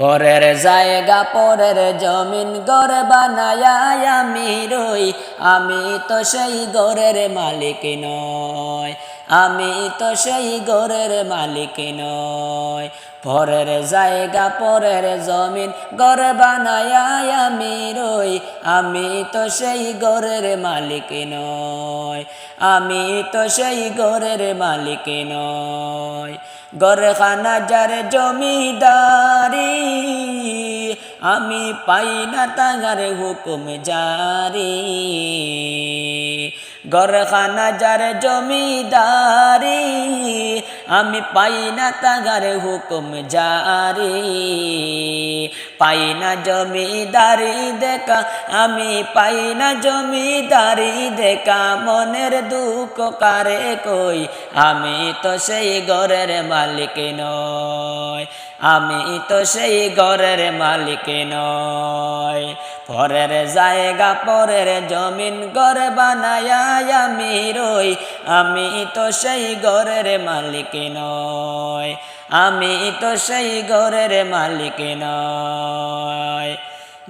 পরের জায়গা পরের জমিন গড় বানায়া আমি রই। আমি তো সেই গড়ের মালিক নয় আমি তো সেই গড়ের মালিক নয় পরের জায়গা, পরের জমিন গড় বানায়া আমি রই। আমি তো সেই গড়ের মালিক নয় আমি তো সেই গড়ের মালিক নয় গরখানা যার জমিদারি, আমি পাই না তাগার হুকুম জারি। গরখানা যার জমিদারি, আমি পাই না তাগার হুকুম জারি। পাই না জমিদারি দেখা, আমি পাই না জমিদারি দেখা। মনের দুঃখ কারে কই? আমি তো সেই ঘরের মালিক নয় আমি তো সেই ঘরের মালিক নয় পরের জায়গা, পরের জমিন ঘর বানায় আমি রই। আমি তো সেই ঘরের মালিক নয় আমি তো সেই ঘরের মালিক নয়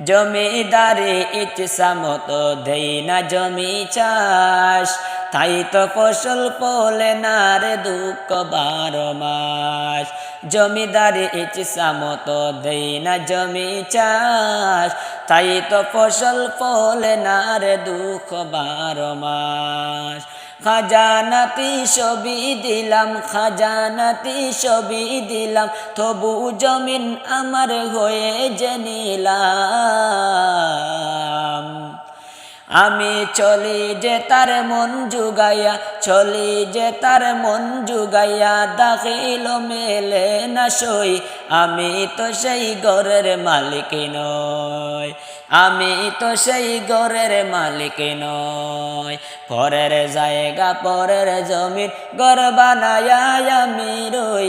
জমিদারি ইচ্ছা মতো দেই না জমি চাষ। তাই তো ফসল পলে না রে দুঃখ বারো মাস। জমিদারি ইচ্ছা মতো দেই না জমি চাষ। তাই তো ফসল ফলে না রে দুঃখ বারো মাস। খাজানাতি ছবি দিলাম খাজানাতি ছবি দিলাম, তবু জমিন আমার হয়ে জেনিলাম আমি চলি যে তার মন জুগাইয়া, চলি যে তার মন জুগাইয়া দাখিল মেলে না সই। আমি তো সেই ঘরের মালিক নয় আমি তো সেই ঘরের মালিক নয় পরের জায়গা, পরের জমির ঘর বানায় আমি রই